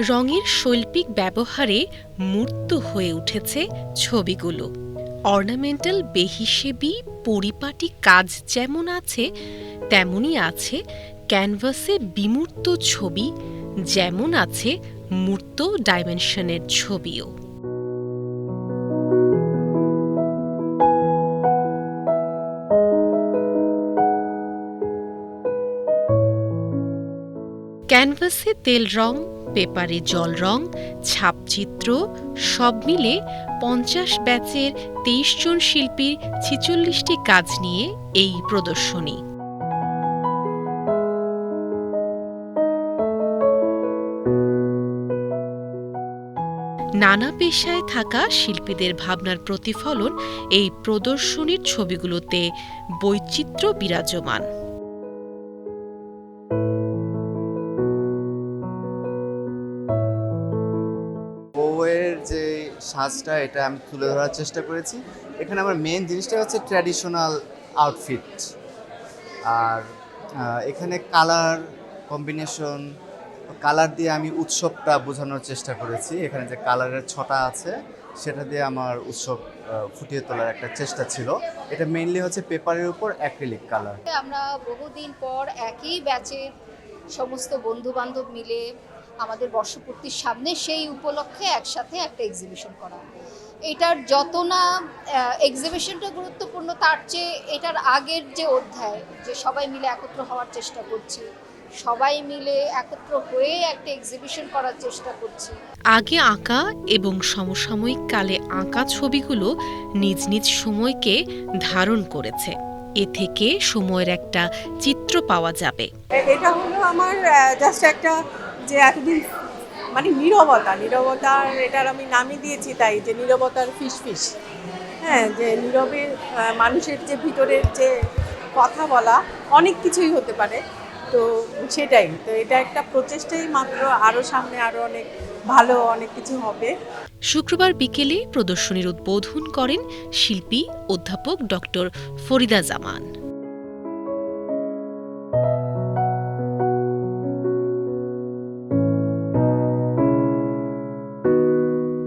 রঙের শৈল্পিক ব্যবহারে মূর্ত হয়ে উঠেছে ছবিগুলো। অর্নামেন্টাল, বেহিসেবি, পরিপাটি কাজ যেমন আছে, তেমনই আছে ক্যানভাসে বিমূর্ত ছবি, যেমন আছে মূর্ত ডাইমেনশনের ছবিও। ক্যানভাসে তেল রং, পেপারে জল রং, ছাপচিত্র, সব মিলে পঞ্চাশ ব্যাচের তেইশ জন শিল্পীর ছিচল্লিশটি কাজ নিয়ে এই প্রদর্শনী। নানা পেশায় থাকা শিল্পীদের ভাবনার প্রতিফলন এই প্রদর্শনীর ছবিগুলোতে বৈচিত্র্য বিরাজমান। সাজটা এটা আমি তুলে ধরার চেষ্টা করেছি। এখানে আমার মেন জিনিসটা হচ্ছে ট্র্যাডিশনাল আউটফিট আর এখানে কালার কম্বিনেশন কালার দিয়ে আমি উৎসবটা বোঝানোর চেষ্টা করেছি। এখানে যে কালারের ছটা আছে, সেটা দিয়ে আমার উৎসব ফুটিয়ে তোলার একটা চেষ্টা ছিল। এটা মেইনলি হচ্ছে পেপারের উপর অ্যাক্রিলিক কালার আমরা বহুদিন পর একই ব্যাচের সমস্ত বন্ধু বান্ধব মিলে আমাদের বর্ষপূর্তির সামনে সেই উপলক্ষে একসাথে একটা এক্সিবিশন করা। এটার যত না এক্সিবিশনটা গুরুত্বপূর্ণ তার চেয়ে এটার আগের যে অধ্যায় যে সবাই মিলে একত্র হওয়ার চেষ্টা করছি সবাই মিলে একত্র হয়ে একটা এক্সিবিশন করার চেষ্টা করছি। আগে আঁকা এবং সমসাময়িক কালে আঁকা ছবিগুলো নিজ নিজ সময়কে ধারণ করেছে। এ থেকে সময়ের একটা চিত্র পাওয়া যাবে। এটা হলো আমার জাস্ট একটা যে এতদিন মানে নীরবতা, নীরবতার এটার আমি নামই দিয়েছি তাই, যে নীরবতার ফিস ফিস। হ্যাঁ যে নীরবে মানুষের যে ভিতরের যে কথা বলা, অনেক কিছুই হতে পারে। তো সেটাই, তো এটা একটা প্রচেষ্টাই মাত্র আরও সামনে আরও অনেক ভালো অনেক কিছু হবে। শুক্রবার বিকেলে প্রদর্শনীর উদ্বোধন করেন শিল্পী অধ্যাপক ডক্টর ফরিদা জামান।